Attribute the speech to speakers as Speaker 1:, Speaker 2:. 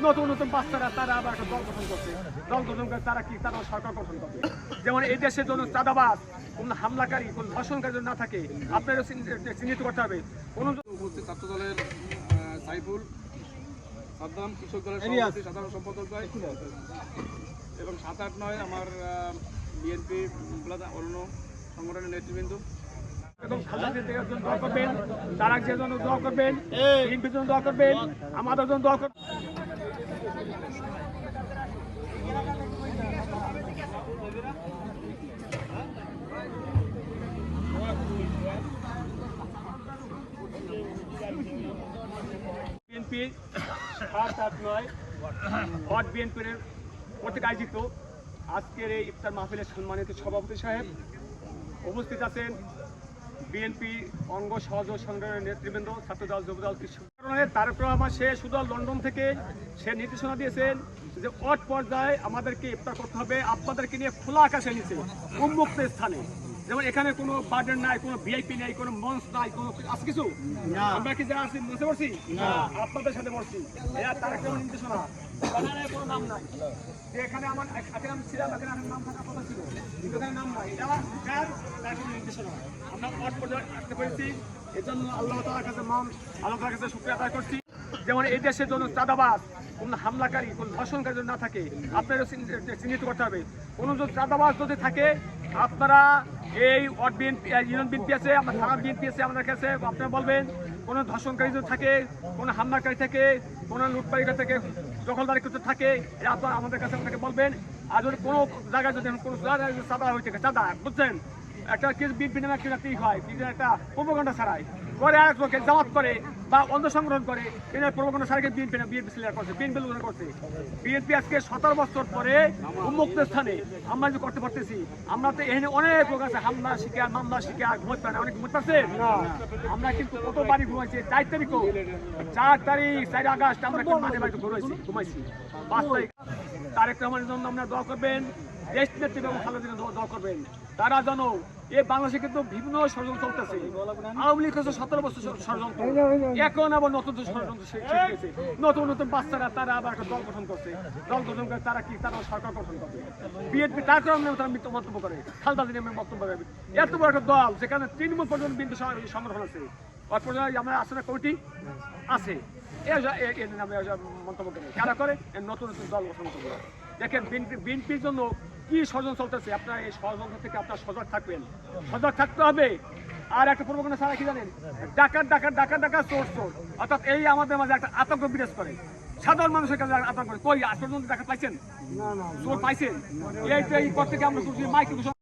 Speaker 1: নতুন নতুন বাচ্চারা তারা আবার একটা দল গঠন করছে। দল গঠন করে তারা কি? তারা সরকার গঠন করবে। যেমন এই দেশের জন্য চাঁদাবাজ কোন হামলাকারী কোন ধর্ষণকারী যেন না থাকে আপনারও চিহ্নিত- করতে হবে। কোন
Speaker 2: ছাত্র দলের সাইফুল সাদ্দাম কৃষক দলের সাধারণ সম্পাদক এবং সাত আট নয় আমার বিএনপি অন্য সংগঠনের নেতৃবৃন্দ।
Speaker 1: এবং খালেদা জিয়ার জন্য দোয়া করবেন তারা যে জন্য দোয়া করবেন দোয়া করবেন আমাদের জন্য দোয়া করবেন। বিএনপি সাত আট নয়, ওয়ার্ড বিএনপির কর্তৃক আয়োজিত। আজকের এই ইফতার মাহফিলের সম্মানিত সভাপতি সাহেব উপস্থিত আছেন বিএনপি অঙ্গ সহযোগ সংগ্রামের নেতৃবৃন্দ ছাত্রদল, যুবদল, কৃষক কারণে আমার সে সুদল লন্ডন থেকে সে নির্দেশনা দিয়েছেন যে অট পর্যায়ে আমাদেরকে ইফতার করতে হবে। আপনাদেরকে নিয়ে খোলা আকাশে নিচে উন্মুক্ত স্থানে। যেমন এখানে কোনো বার্ডেন নাই কোনো ভিআইপি নাই কোনো মঞ্চ নাই কোনো আছে কিছু? আমরা কি যারা আছি মঞ্চে পড়ছি আপনাদের সাথে পড়ছি এরা তারেক রহমান নির্দেশনা। কোনো নাম নাই। যে এখানে আমার এখানে আমি ছিলাম এখানে আমার নাম থাকার কথা ছিল। কিন্তু এখানে নাম নাই। এটা আমার তার কোনো নির্দেশনা। আমরা অট পর্যায়ে আসতে পেরেছি। এজন্য আল্লাহ তালার কাছে মান আল্লাহ তালার কাছে শুক্রিয়া আদায় করছি। যেমন এই দেশের জন্য চাঁদাবাজ কোন হামলাকারী কোন ধর্ষণকারী যেন না থাকে চিহ্নিত- চিহ্নিত করতে হবে। কোনো যদি চাঁদাবাজ যদি থাকে আপনারা এই ওয়ার্ড বিএনপি ইউনিয়ন বিএনপি আছে, আমার থানা বিএনপি আছে, আমাদের কাছে আপনারা বলবেন, কোনো ধর্ষণকারী যদি থাকে, কোনো হামলাকারী থাকে, কোনো লুটপাড়ি থেকে দখলদারি কিছু থাকে আপনার আমাদের কাছে আপনাকে বলবেন। আর যদি কোনো জায়গায় যদি কোনো চাঁদা হয়ে থাকে, চাঁদা, বুঝছেন? একটা কিছু নামে একটা কি হয় একটা প্রোপাগান্ডা ছাড়াই। করে আরেক লোকে জামাত করে বা অন্ধ সংগ্রহণ করে এরা প্রোপাগান্ডা ছাড়াকে বিএনপি না বিএনপি সিলেক্ট করছে বিএনপি লোক করছে। বিএনপি আজকে সতেরো বছর পরে উন্মুক্ত স্থানে আমরা যে করতে পারতেছি আমরা তো এখানে অনেক লোক আছে হামলা শিকার মামলা শিকার ঘুমোতে পারে অনেক ঘুমোতে পারছে? আমরা কিন্তু কত বাড়ি ঘুমাইছি চার তারিখও চার তারিখ চার আগস্ট আমরা মাঝে বাড়িতে ঘুমাইছি ঘুমাইছি। পাঁচ তারিখ তারেক রহমানের জন্য আমরা দোয়া করবেন দেশ নেত্রী এবং খালেদা জিয়ার জন্য দোয়া করবেন। তারা যেন এই বাংলাদেশে কিন্তু বিভিন্ন ষড়যন্ত্র চলতেছে। আওয়ামী লীগ হচ্ছে সতেরো বছর ষড়যন্ত্র। এখন আবার নতুন ষড়যন্ত্র নতুন নতুন বাচ্চারা তারা আবার একটা দল গঠন করছে। দল গঠন করে তারা কি? তারা সরকার গঠন করবে বিএনপি তার কারণে তারা মিথ্যা মন্তব্য করে। খালদা জিয়া বক্তব্য দেবে এত বড় একটা দল যেখানে তৃণমূল পর্যন্ত বিন্দু সংগঠন আছে। আমরা আসলে কমিটি আছে। মন্তব্য করে। কারা করে? নতুন নতুন দল গঠন করবে দেখেন বিএনপি বিএনপির জন্য কি স্বজন চলতেছে? আপনার এই ষড়যন্ত্র থেকে আপনার সজাগ থাকবেন। সজাগ থাকতে হবে। আর একটা প্রবণতা ছাড়া কি জানেন? ডাকাত ডাকাত ডাকাত ডাকাত, চোর চোর। অর্থাৎ এই আমাদের মাঝে একটা আতঙ্ক বিরাজ করে। সাধারণ মানুষের কাছে আতঙ্ক। করে কই আজ পর্যন্ত ডাকাত পাইছেন? চোর পাইছেন? এই তো এই পর থেকে আমরা মাইক